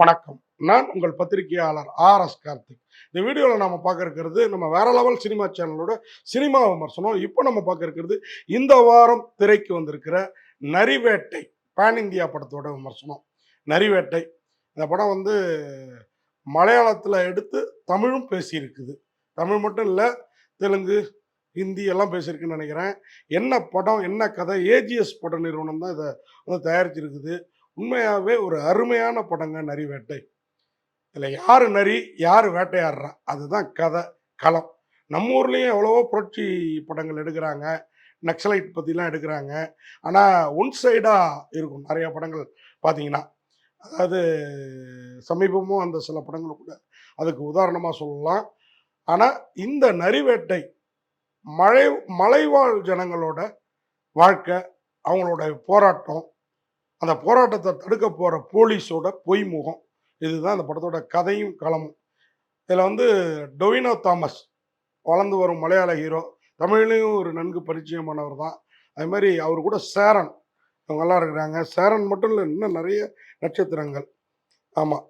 வணக்கம். நான் உங்கள் பத்திரிகையாளர் ஆர் எஸ் கார்த்திக். இந்த வீடியோவில் நம்ம பார்க்க இருக்கிறது நம்ம வேற லெவல் சினிமா சேனலோட சினிமா விமர்சனம். இப்போ நம்ம பார்க்க இருக்கிறது இந்த வாரம் திரைக்கு வந்திருக்கிற நரிவேட்டை பேன் இந்தியா படத்தோட விமர்சனம். நரிவேட்டை இந்த படம் வந்து மலையாளத்தில் எடுத்து தமிழும் பேசியிருக்குது. தமிழ் மட்டும் இல்லை தெலுங்கு ஹிந்தி எல்லாம் பேசியிருக்குன்னு நினைக்கிறேன். என்ன படம் என்ன கதை ஏஜிஎஸ் பட நிறுவனம் தான் இதை வந்து தயாரிச்சிருக்குது. உண்மையாகவே ஒரு அருமையான படங்க நரி வேட்டை. இதில் யார் நரி யார் வேட்டையாடுறா? அதுதான் கதை களம். நம்ம ஊர்லேயும் எவ்வளவோ புரட்சி படங்கள் எடுக்கிறாங்க. நக்சலைட் பற்றிலாம் எடுக்கிறாங்க. ஆனால் ஒன் சைடாக இருக்கும் நிறையா படங்கள் பார்த்தீங்கன்னா அதாவது சமீபமும் அந்த சில படங்கள் கூட அதுக்கு உதாரணமாக சொல்லலாம். ஆனால் இந்த நரிவேட்டை மழை மலைவாழ் ஜனங்களோட வாழ்க்கை அவங்களோட போராட்டம் அந்த போராட்டத்தை தடுக்க போகிற போலீஸோட பொய்முகம். இதுதான் அந்த படத்தோட கதையும் களமும். இதில் வந்து டொவினோ தாமஸ் வளர்ந்து வரும் மலையாள ஹீரோ. தமிழ்லேயும் ஒரு நன்கு பரிச்சயமானவர் தான். அது மாதிரி அவர் கூட சேரன். இவங்கெல்லாம் இருக்கிறாங்க. சேரன் மட்டும் இல்லை இன்னும் நிறைய நட்சத்திரங்கள். ஆமாம்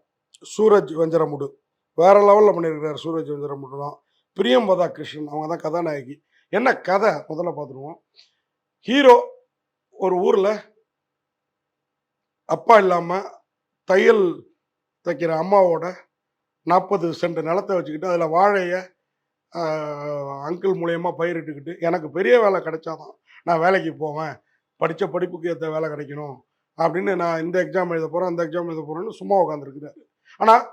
சூரஜ் வெஞ்சரமுடு. வேற லெவலில் பண்ணியிருக்கிறார் சூரஜ் வெஞ்சரமுடு தான். பிரியம்பதா கிருஷ்ணன் அவங்க தான் கதாநாயகி. என்ன கதை? முதல்ல பார்த்துருவோம். ஹீரோ ஒரு ஊரில் அப்பா இல்லாமல் தையல் தைக்கிற அம்மாவோட நாற்பது சென்ட் நிலத்தை வச்சுக்கிட்டு அதில் வாழையை அங்கிள் மூலயமா பயிரிட்டுக்கிட்டு எனக்கு பெரிய வேலை கிடைச்சாதான் நான் வேலைக்கு போவேன். படித்த படிப்புக்கு ஏற்ற வேலை கிடைக்கணும். அப்படின்னு நான் இந்த எக்ஸாம் எழுத போகிறேன் அந்த எக்ஸாம் எழுத போகிறேன்னு சும்மா உட்காந்துருக்குறாரு ஆனால்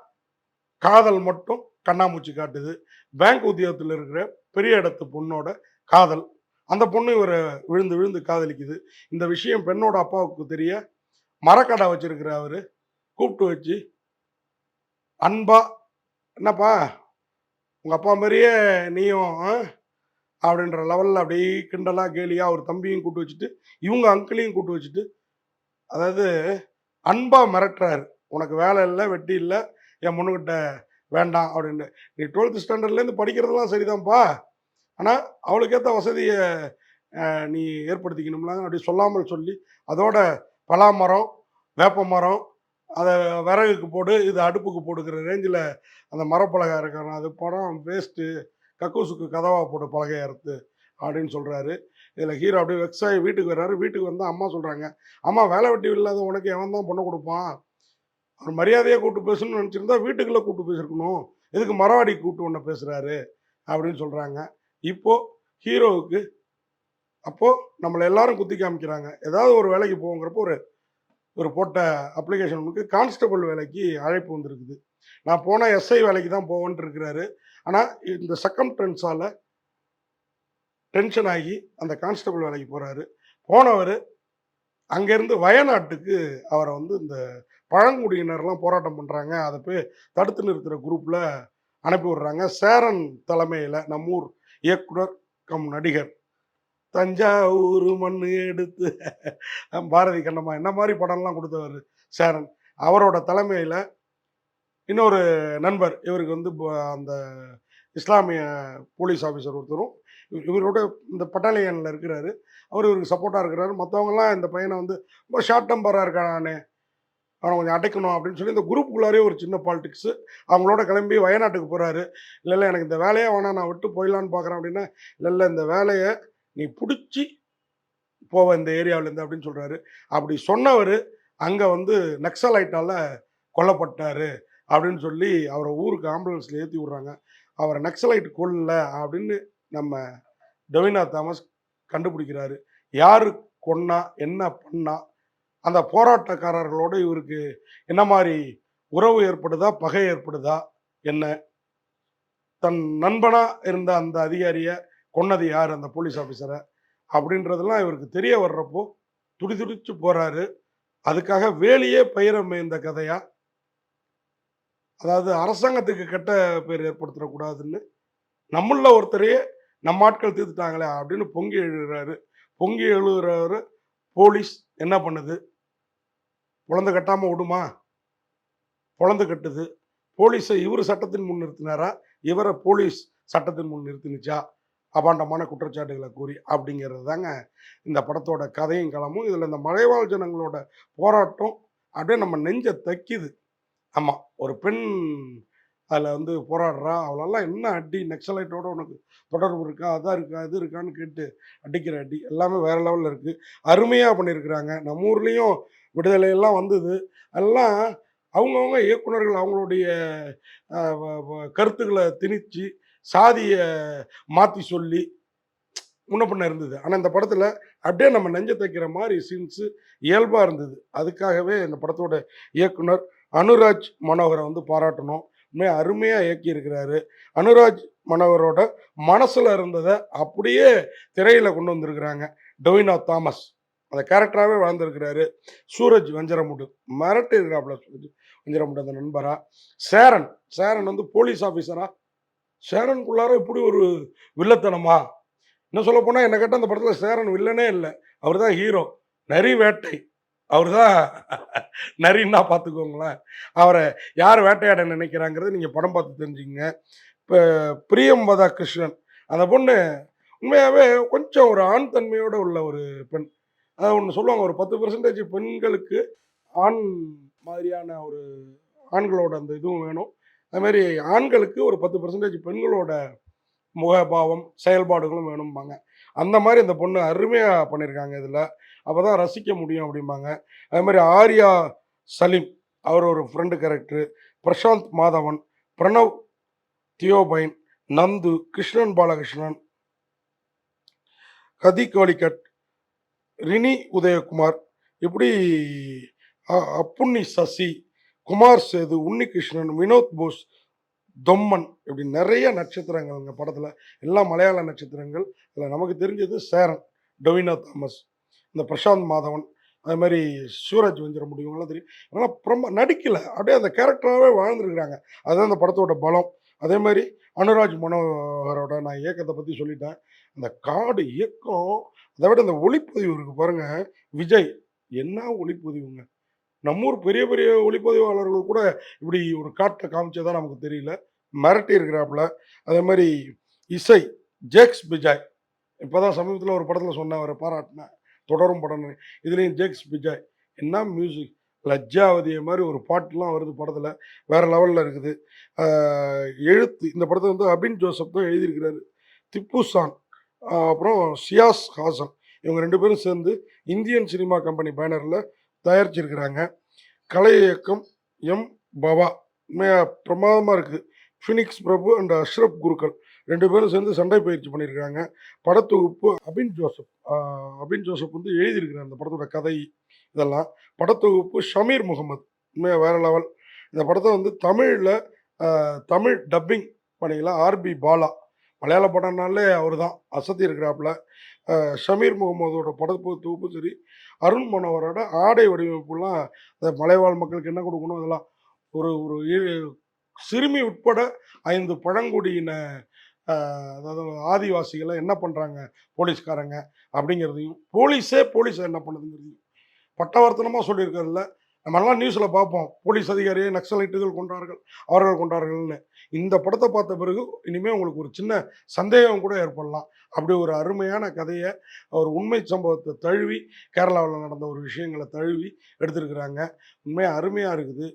காதல் மட்டும் கண்ணாமூச்சி காட்டுது. பேங்க் உத்தியோகத்தில் இருக்கிற பெரிய இடத்து பொண்ணோட காதல். அந்த பொண்ணு இவரை விழுந்து விழுந்து காதலிக்குது. இந்த விஷயம் பெண்ணோட அப்பாவுக்கு தெரிய மரக்கடை வச்சிருக்கிற அவர். கூப்பிட்டு வச்சு அன்பா என்னப்பா உங்கள் அப்பா மாதிரியே நீயும் அப்படின்ற லெவலில் அப்படியே கிண்டலாக கேலியாக அவர் தம்பியும் கூப்பிட்டு வச்சுட்டு இவங்க அங்கிளையும் கூப்பிட்டு வச்சுட்டு அதாவது அன்பா மிரட்டுறாரு. உனக்கு வேலை இல்லை வெட்டி இல்லை என் பொண்ணுக்கிட்ட வேண்டாம் அப்படின்னு. நீ டுவெல்த் ஸ்டாண்டர்ட்லேருந்து படிக்கிறதெல்லாம் சரிதான்ப்பா. ஆனால் அவளுக்கேற்ற வசதியை நீ ஏற்படுத்திக்கணும்ல அப்படி சொல்லாமல் சொல்லி அதோட பலாமரம் வேப்ப மரம் அதை விறகுக்கு போடு இது அடுப்புக்கு போடுக்கிற ரேஞ்சில் அந்த மரப்பலகை இருக்கான அது படம் வேஸ்ட்டு கக்கூசுக்கு கதவாக போட்டு பலகை அறுத்து அப்படின்னு சொல்கிறாரு இதில் ஹீரோ அப்படியே வெக்ஸாகி வீட்டுக்கு வர்றாரு. வீட்டுக்கு வந்தால் அம்மா சொல்கிறாங்க அம்மா வேலை வெட்டி இல்லாத உனக்கு எவன் தான் பொண்ணு கொடுப்பான்? அவர் மரியாதையாக கூப்பிட்டு பேசணும்னு நினச்சிருந்தா வீட்டுக்குள்ளே கூப்பிட்டு பேசியிருக்கணும் எதுக்கு மரவாடி கூப்பிட்டு ஒன்று பேசுகிறாரு அப்படின்னு சொல்கிறாங்க இப்போது ஹீரோவுக்கு அப்போது நம்மளை எல்லாரும் குத்தி காமிக்கிறாங்க. ஏதாவது ஒரு வேலைக்கு போகுங்கிறப்போ ஒரு ஒரு போட்ட அப்ளிகேஷனுக்கு கான்ஸ்டபிள் வேலைக்கு அழைப்பு வந்திருக்குது. நான் போனால் எஸ்ஐ வேலைக்கு தான் போவேன்ட்டு இருக்கிறாரு ஆனால் இந்த சக்கம்டன்ஸால் டென்ஷன் ஆகி அந்த கான்ஸ்டபிள் வேலைக்கு போகிறாரு போனவர் அங்கேருந்து வயநாட்டுக்கு அவரை வந்து இந்த பழங்குடியினர்லாம் போராட்டம் பண்ணுறாங்க அதை போய் தடுத்து நிறுத்துகிற குரூப்பில் அனுப்பி விடுறாங்க. சேரன் தலைமையில் நம்மூர் இயக்குனர் கம் நடிகர். தஞ்சாவூர் மண் எடுத்து பாரதி கண்ணம்மா என்ன மாதிரி படம்லாம் கொடுத்தவர் சேரன். அவரோட தலைமையில் இன்னொரு நண்பர் இவருக்கு வந்து ப- அந்த இஸ்லாமிய போலீஸ் ஆஃபீஸர் ஒருத்தரும் இவரோட இந்த பட்டாலியனில் இருக்கிறாரு. அவர் இவருக்கு சப்போர்ட்டாக இருக்கிறாரு. மற்றவங்கலாம் இந்த பையனை வந்து ரொம்ப ஷார்ட் டம்பராக இருக்கானே அவனை கொஞ்சம் அடைக்கணும் அப்படின்னு சொல்லி இந்த குரூப்புக்குள்ளாரே ஒரு சின்ன பாலிடிக்ஸு அவங்களோட கிளம்பி வயநாட்டுக்கு போகிறாரு இல்லை இல்லை எனக்கு இந்த வேலையே வேணாம் நான் விட்டு போயிடலான்னு பார்க்குறேன் அப்படின்னா இல்லை இல்லை இந்த வேலையை நீ பிடிச்சி போவ இந்த ஏரியாவிலேருந்து அப்படின்னு சொல்கிறாரு அப்படி சொன்னவர் அங்கே வந்து நக்சலைட்டால் கொல்லப்பட்டார் அப்படின்னு சொல்லி அவரை ஊருக்கு ஆம்புலன்ஸில் ஏற்றி விட்றாங்க. அவரை நக்சலைட் கொல்ல அப்படின்னு நம்ம டொவினா தாமஸ் கண்டுபிடிக்கிறாரு. யார் கொன்னா என்ன பண்ணா அந்த போராட்டக்காரர்களோட இவருக்கு என்ன மாதிரி உறவு ஏற்படுதா பகை ஏற்படுதா என்ன? தன் நண்பனாக இருந்த அந்த அதிகாரியை கொன்னது யார்? அந்த போலீஸ் ஆஃபீஸரை அப்படின்றதெல்லாம் இவருக்கு தெரிய வர்றப்போ துடி துடிச்சு போகிறாரு அதுக்காக வேலையே பயிர மேய்ந்த கதையா? அதாவது அரசாங்கத்துக்கு கெட்ட பேர் ஏற்படுத்தக்கூடாதுன்னு நம்மள ஒருத்தரையே நம்ம ஆட்கள் தீர்த்துட்டாங்களே அப்படின்னு பொங்கி எழுதுறாரு. பொங்கி எழுதுறவர் போலீஸ் என்ன பண்ணுது? குழந்தை கட்டாமல் விடுமா? குழந்தை கட்டுது. போலீஸை இவர் சட்டத்தின் முன் நிறுத்தினாரா? இவரை போலீஸ் சட்டத்தின் முன் நிறுத்தினுச்சா? அபாண்டமான குற்றச்சாட்டுகளை கூறி அப்படிங்கிறது தாங்க இந்த படத்தோட கதையும் களமும். இதில் இந்த மலைவாழ் ஜனங்களோட போராட்டம் அப்படியே நம்ம நெஞ்சை தைக்குது. ஆமாம் ஒரு பெண் அதில் வந்து போராடுறா அவளெல்லாம் என்ன அடி நக்சலைட்டோட உனக்கு தொடர்பு இருக்கா அதான் இருக்கா இது இருக்கான்னு கேட்டு அடிக்கிற அடி எல்லாமே வேற லெவலில் இருக்குது அருமையாக பண்ணியிருக்கிறாங்க. நம்ம ஊர்லேயும் விடுதலையெல்லாம் வந்தது. எல்லாம் அவங்கவுங்க இயக்குனர்கள் அவங்களுடைய வ- கருத்துக்களை திணித்து சாதியை மாற்றி சொல்லி முன்ன பின்ன இருந்தது. ஆனால் இந்த படத்தில் அப்படியே நம்ம நெஞ்ச தைக்கிற மாதிரி சீன்ஸு இயல்பாக இருந்தது. அதுக்காகவே இந்த படத்தோட இயக்குனர் அனுராஜ் மனோகரை வந்து பாராட்டணும். உண்மையாக அருமையாக இயக்கியிருக்கிறாரு. அனுராஜ் மனோகரோட மனசில் இருந்ததை அப்படியே திரையில் கொண்டு வந்திருக்கிறாங்க. டொவினா தாமஸ். அந்த கேரக்டராகவே வளர்ந்துருக்கிறாரு சூரஜ் வஞ்சரமுடு. மிரட்டு இருக்கிறாப்புல சூரஜ் வஞ்சரமுடு அந்த நண்பராக சேரன். சேரன் வந்து போலீஸ் ஆஃபீஸராக சேரனுக்குள்ளார இப்படி ஒரு வில்லத்தனமா? இன்னும் சொல்ல போனால் என்ன கேட்டால் அந்த படத்தில் சேரன் வில்லனே இல்லை. அவர் தான் ஹீரோ நரி வேட்டை. அவர் தான் நரின்னா பார்த்துக்கோங்களேன் அவரை யார் வேட்டையாட நினைக்கிறாங்கிறது நீங்கள் படம் பார்த்து தெரிஞ்சுங்க இப்போ பிரியம்பதா கிருஷ்ணன் அந்த பொண்ணு உண்மையாகவே கொஞ்சம் ஒரு ஆண் தன்மையோடு உள்ள ஒரு பெண். அதாவது ஒன்று சொல்லுவாங்க ஒரு பத்து பெர்சன்டேஜ் பெண்களுக்கு ஆண் மாதிரியான ஒரு ஆண்களோட அந்த இதுவும் வேணும். அதுமாரி மாதிரி ஆண்களுக்கு ஒரு பத்து பர்சன்டேஜ் பெண்களோட முகபாவம் செயல்பாடுகளும் வேணும்பாங்க. அந்த மாதிரி இந்த பொண்ணு அருமையாக பண்ணியிருக்காங்க இதில். அப்போ தான் ரசிக்க முடியும் அப்படிம்பாங்க. அதே மாதிரி ஆர்யா சலீம் அவர் ஒரு ஃப்ரெண்டு கேரக்டர் பிரசாந்த் மாதவன் பிரணவ் தியோபைன் நந்து கிருஷ்ணன் பாலகிருஷ்ணன் கதி கோலிக்கட் ரினி உதயகுமார் இப்படி அ- அப்புண்ணி சசி குமார் சேது உன்னிகிருஷ்ணன் வினோத் போஸ் தொம்மன் இப்படி நிறைய நட்சத்திரங்கள் இந்த படத்தில். எல்லாம் மலையாள நட்சத்திரங்கள். இதில் நமக்கு தெரிஞ்சது சேரன் டொவினோ தாமஸ் இந்த பிரசாந்த் மாதவன் அது மாதிரி சூரஜ் வஞ்சிர முடியுங்களாம் தெரியும். அதெல்லாம் ரொம்ப நடிக்கலை. அப்படியே அந்த கேரக்டராகவே வாழ்ந்துருக்குறாங்க. அதுதான் அந்த படத்தோட பலம். அதே மாதிரி அனுராஜ் மனோகரோட நான் இயக்கத்தை பற்றி சொல்லிட்டேன். அந்த காடு இயக்கம் அதை விட இந்த ஒளிப்பதிவு இருக்கு பாருங்கள் விஜய் என்ன ஒளிப்பதிவுங்க? நம்மூர் பெரிய பெரிய ஒளிப்பதிவாளர்கள் கூட இப்படி ஒரு காட்டை காமிச்சதா நமக்கு தெரியல. மிரட்டி இருக்கிறாப்புல. அதே மாதிரி இசை ஜேக்ஸ் பிஜாய். இப்போதான் சமீபத்தில் ஒரு படத்தில் சொன்ன அவரை பாராட்டினேன். தொடரும் படம். இதுலேயும் ஜேக்ஸ் பிஜாய். என்ன மியூசிக் லஜ்ஜாவதிய மாதிரி ஒரு பாட்டுலாம் வருது படத்தில். வேறு லெவலில் இருக்குது. எழுத்து இந்த படத்தை வந்து அபின் ஜோசப் தான் எழுதியிருக்கிறாரு. திப்புசான் சாங். அப்புறம் சியாஸ் ஹாசன். இவங்க ரெண்டு பேரும் சேர்ந்து இந்தியன் சினிமா கம்பெனி பேனரில் தயாரிச்சிருக்கிறாங்க. கலை இயக்கம் எம். பவா. உண்மையாக பிரமாதமாக இருக்குது ஃபினிக்ஸ் பிரபு அண்ட் அஷ்ரப் குருக்கள் ரெண்டு பேரும் சேர்ந்து சண்டை பயிற்சி பண்ணியிருக்காங்க படத்தொகுப்பு அபின் ஜோசப் அபின் ஜோசப் வந்து எழுதியிருக்கிறார் அந்த படத்தோட கதை இதெல்லாம். படத்தொகுப்பு ஷமீர் முகமது. உண்மையாக வேற லெவல். இந்த படத்தை வந்து தமிழில் தமிழ் டப்பிங் பண்ணிக்கலாம் ஆர்பி பாலா. மலையாள படம்னாலே அவர் தான் அசத்தி இருக்கிறாப்புல. ஷமீர் முகமதோட படப்பு தொகுப்பு சரி அருண் மனோகரோட ஆடை வடிவமைப்புலாம் அந்த மலைவாழ் மக்களுக்கு என்ன கொடுக்கணும் அதெல்லாம் ஒரு ஒரு சிறுமி உட்பட ஐந்து பழங்குடியின அதாவது ஆதிவாசிகளை என்ன பண்ணுறாங்க போலீஸ்காரங்க அப்படிங்கிறதையும் போலீஸே போலீஸை என்ன பண்ணுதுங்கிறதையும் பட்டவர்த்தனமாக சொல்லியிருக்காருல்ல நம்மெல்லாம் நியூஸில் பார்ப்போம். போலீஸ் அதிகாரியை நக்சலைட்டுகள் கொண்டார்கள் அவர்கள் கொண்டார்கள்னு. இந்த படத்தை பார்த்த பிறகு இனிமேல் உங்களுக்கு ஒரு சின்ன சந்தேகம் கூட ஏற்படலாம். அப்படி ஒரு அருமையான கதையை ஒரு உண்மை சம்பவத்தை தழுவி கேரளாவில் நடந்த ஒரு விஷயங்களை தழுவி எடுத்திருக்கிறாங்க. உண்மையாக அருமையாக இருக்குது.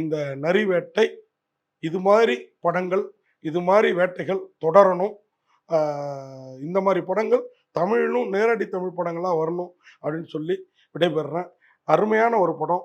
இந்த நரி வேட்டை இது மாதிரி படங்கள் இது மாதிரி வேட்டைகள் தொடரணும். இந்த மாதிரி படங்கள் தமிழிலும் நேரடி தமிழ் படங்களாக வரணும் அப்படின்னு சொல்லி விடைபெறுறேன். அருமையான ஒரு படம்.